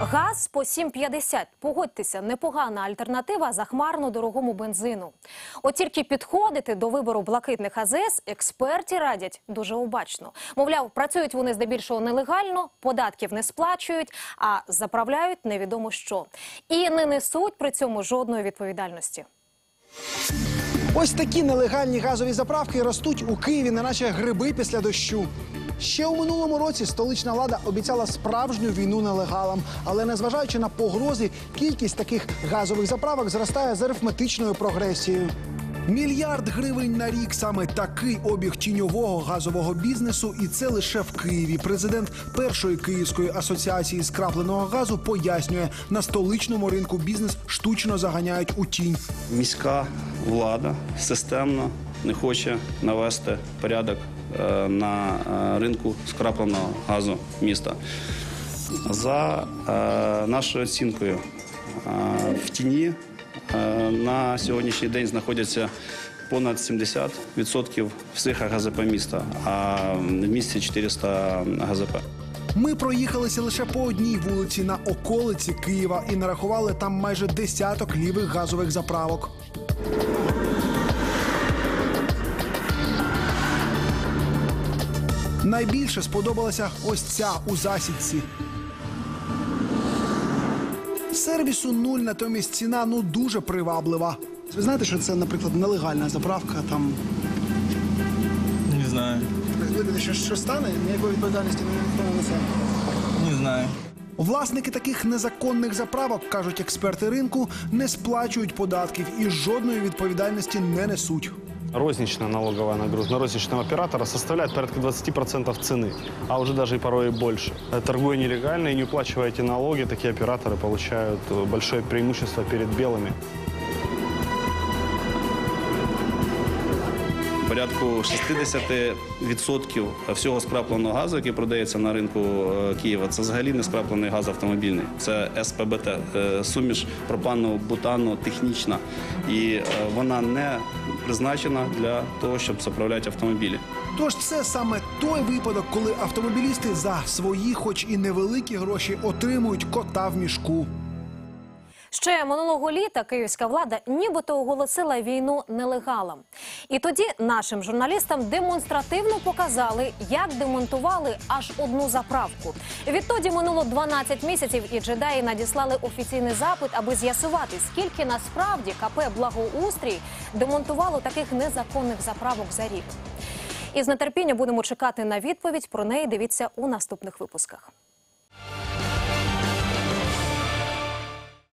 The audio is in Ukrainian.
Газ по 7,50. Погодьтеся, непогана альтернатива захмарно дорогому бензину. От тільки підходити до вибору блакитних АЗС експерти радять дуже обачно. Мовляв, працюють вони здебільшого нелегально, податків не сплачують, а заправляють невідомо що. І не несуть при цьому жодної відповідальності. Ось такі нелегальні газові заправки ростуть у Києві, неначе гриби після дощу. Ще у минулому році столична влада обіцяла справжню війну нелегалам, але незважаючи на погрози, кількість таких газових заправок зростає з арифметичною прогресією. Мільярд гривень на рік саме такий обіг тіньового газового бізнесу, і це лише в Києві. Президент першої київської асоціації скрапленого газу пояснює, на столичному ринку бізнес штучно заганяють у тінь. міська влада системно не хоче навести порядок на е, ринку скрапленого газу міста. За е, нашою оцінкою, е, в тіні е, на сьогоднішній день знаходяться понад 70% всіх ГЗП міста, а в місті 400 ГЗП. Ми проїхалися лише по одній вулиці на околиці Києва і нарахували там майже десяток лівих газових заправок. Найбільше сподобалася ось ця у засідці. Сервісу нуль, натомість ціна ну дуже приваблива. Ви знаєте, що це, наприклад, нелегальна заправка, там Не знаю. що, що стане, ніякої відповідальності не несе. Не знаю. Власники таких незаконних заправок, кажуть експерти ринку, не сплачують податків і жодної відповідальності не несуть Розничная налоговая нагрузка на розничного оператора составляет порядка 20% цены, а уже даже и порой и больше. Э, Торгуя нелегально и не уплачивая эти налоги, такие операторы получают э, большое преимущество перед белыми. Порядку 60% всього скрапленого газу, який продається на ринку е, Києва, це взагалі не скраплений газ автомобільний. Це СПБТ, е, суміш пропану, бутану, технічна. І е, вона не призначена для того, щоб заправляти автомобілі. Тож це саме той випадок, коли автомобілісти за свої, хоч і невеликі гроші, отримують кота в мішку. Ще минулого літа київська влада нібито оголосила війну нелегалам. І тоді нашим журналістам демонстративно показали, як демонтували аж одну заправку. Відтоді минуло 12 місяців, і джедаї надіслали офіційний запит, аби з'ясувати, скільки насправді КП Благоустрій демонтувало таких незаконних заправок за рік. І з нетерпіння будемо чекати на відповідь. Про неї дивіться у наступних випусках.